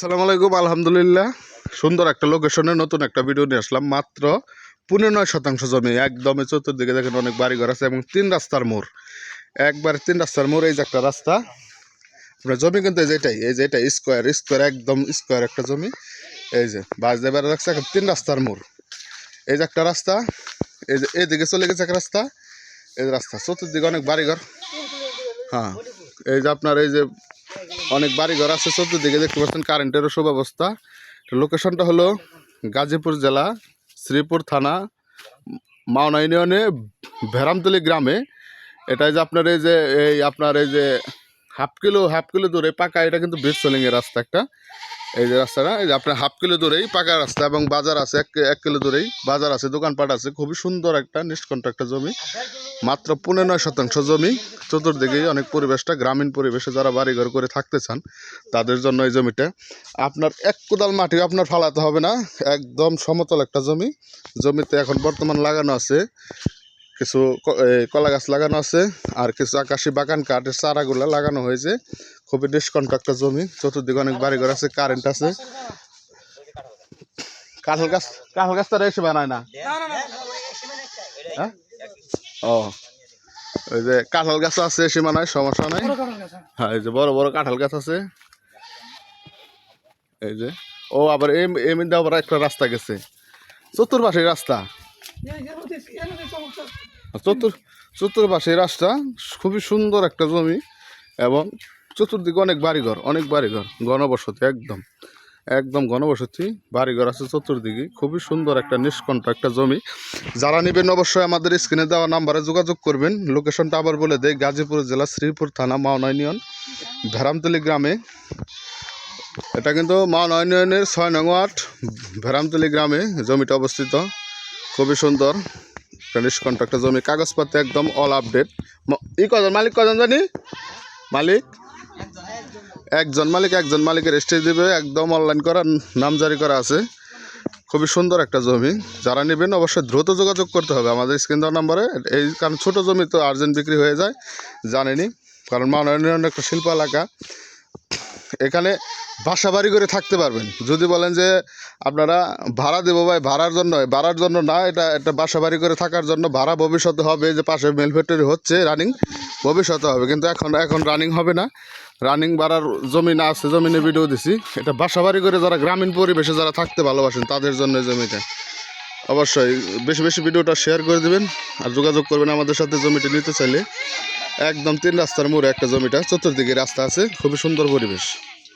সালাম আলাইকুম, আলহামদুলিল্লাহ। সুন্দর একটা লোকেশনে নতুন একটা ভিডিও নিয়ে আসলাম। মাত্র পনেরো নয় শতাংশ জমি। একদমই চতুর্দিকে দেখেন অনেক বাড়িঘর আছে এবং তিন রাস্তার মোড়। একবার তিন রাস্তার মোড়, এই যে একটা রাস্তা। আপনার জমি কিন্তু এই যে এটাই, এই যে এটা স্কোয়ার স্কোয়ার একদম স্কোয়ার একটা জমি। এই যে বাস দেবার রাখছে, এখন তিন রাস্তার মোড়। এই যে একটা রাস্তা, এই যে এইদিকে চলে গেছে একটা রাস্তা। এই রাস্তা, চতুর্দিকে অনেক বাড়িঘর। হ্যাঁ এই যে আপনার এই যে অনেক বাড়ি ঘর আছে, চতুর্দিকে দেখতে পাচ্ছেন কারেন্টেরও সুব্যবস্থা। লোকেশনটা হলো গাজীপুর জেলা, শ্রীপুর থানা, মাওনা ইউনিয়নে ভেরামতলি গ্রামে। এটাই যে আপনার এই যে, এই আপনার এই যে হাফ কিলো হাফ কিলো দূরে পাকা, এটা কিন্তু ব্রিজ সোলিংয়ের রাস্তা একটা। এই যে রাস্তাটা, এই যে আপনার হাফ কিলো দূরেই পাকা রাস্তা এবং বাজার আছে, এক এক কিলো দূরেই বাজার আছে, দোকানপাট আছে, খুবই সুন্দর একটা নিষ্কণ্ঠ একটা জমি। মাত্র পনেরো নয় শতাংশ জমি চতুর্দিকেই অনেক পরিবেশটা, গ্রামীণ পরিবেশে যারা বাড়িঘর করে থাকতে চান, তাদের জন্য এই জমিটা। আপনার এক কোদাল মাটি আপনার ফালাতে হবে না, একদম সমতল একটা জমি। জমিতে এখন বর্তমান লাগানো আছে কিছু কলা গাছ লাগানো আছে আর কিছু আকাশি বাগান কাঠের চারাগুলো লাগানো হয়েছে। খুবই ডিসকন্ট একটা জমি চতুর্দিকে অনেক বাড়িঘর আছে কারেন্ট আছে। কাঁঠাল গাছ কাঁঠাল গাছ তারা এসে বানায় না? হ্যাঁ? ও ওই যে কাঁঠাল গাছ আছে সীমানায় সমস্যা নাই। হ্যাঁ এই যে বড় বড় কাঁঠাল গাছ আছে। এই যে ও আবার এই এই মধ্যে আবার একটা রাস্তা গেছে। চতুর্পাশে রাস্তা। চতুর চতুর্পাশে রাস্তা খুবই সুন্দর একটা জমি এবং চতুর্দিকে অনেক বাড়িঘর অনেক বাড়িঘর, ঘনবসতি একদম একদম ঘনবসতি, বাড়িঘর আছে চতুর্দিকে, খুবই সুন্দর একটা নিষ্কণ্ঠ একটা জমি। যারা নেবেন অবশ্যই আমাদের স্ক্রিনে দেওয়া নাম্বারে যোগাযোগ করবেন। লোকেশনটা আবার বলে দেয় গাজীপুর জেলা শ্রীপুর থানা মাওনা ইউনিয়ন, ভেরামতলি গ্রামে। এটা কিন্তু মাওনা ইউনিয়নের ছয় নং ওয়ার্ড, ভেরামতলি গ্রামে জমিটা অবস্থিত। খুবই সুন্দর। নিষ্কণ্ঠ একটা জমি, কাগজপত্র একদম অল আপডেট ই কজন? মালিক কজন জানি? মালিক? একজন মালিক, একজন মালিকের স্টেজ দেবে, একদম অনলাইন করা নামজারি করা আছে। খুবই সুন্দর একটা জমি। যারা নেবেন অবশ্যই দ্রুত যোগাযোগ করতে হবে। আমাদের স্ক্রিন দেওয়ার নাম্বারে এই, কারণ ছোটো জমি তো আর্জেন্ট বিক্রি হয়ে যায়, জানেনি। কারণ মাননীয় একটা শিল্প এলাকা। এখানে বাসা বাড়ি করে থাকতে পারবেন। যদি বলেন যে আপনারা ভাড়া দেবো ভাই, ভাড়ার জন্য ভাড়ার জন্য না, এটা একটা বাসা বাড়ি করে থাকার জন্য ভাড়া ভবিষ্যতে হবে, যে পাশে মেল ফ্যাক্টরি হচ্ছে রানিং ভবিষ্যতে হবে। কিন্তু এখন এখন রানিং হবে না। রানিং বাড়ার জমি না আছে, জমিনে ভিডিও দিছি। এটা বাসা বাড়ি করে যারা গ্রামীণ পরিবেশে যারা থাকতে ভালোবাসেন, তাদের জন্য জমিটা। অবশ্যই বেশি বেশি ভিডিওটা শেয়ার করে দিবেন আর যোগাযোগ করবেন আমাদের সাথে জমিটা নিতে চাইলে। একদম তিন রাস্তার মোড়ে একটা জমিটা, চতুর্দিকে রাস্তা আছে, খুবই সুন্দর পরিবেশ।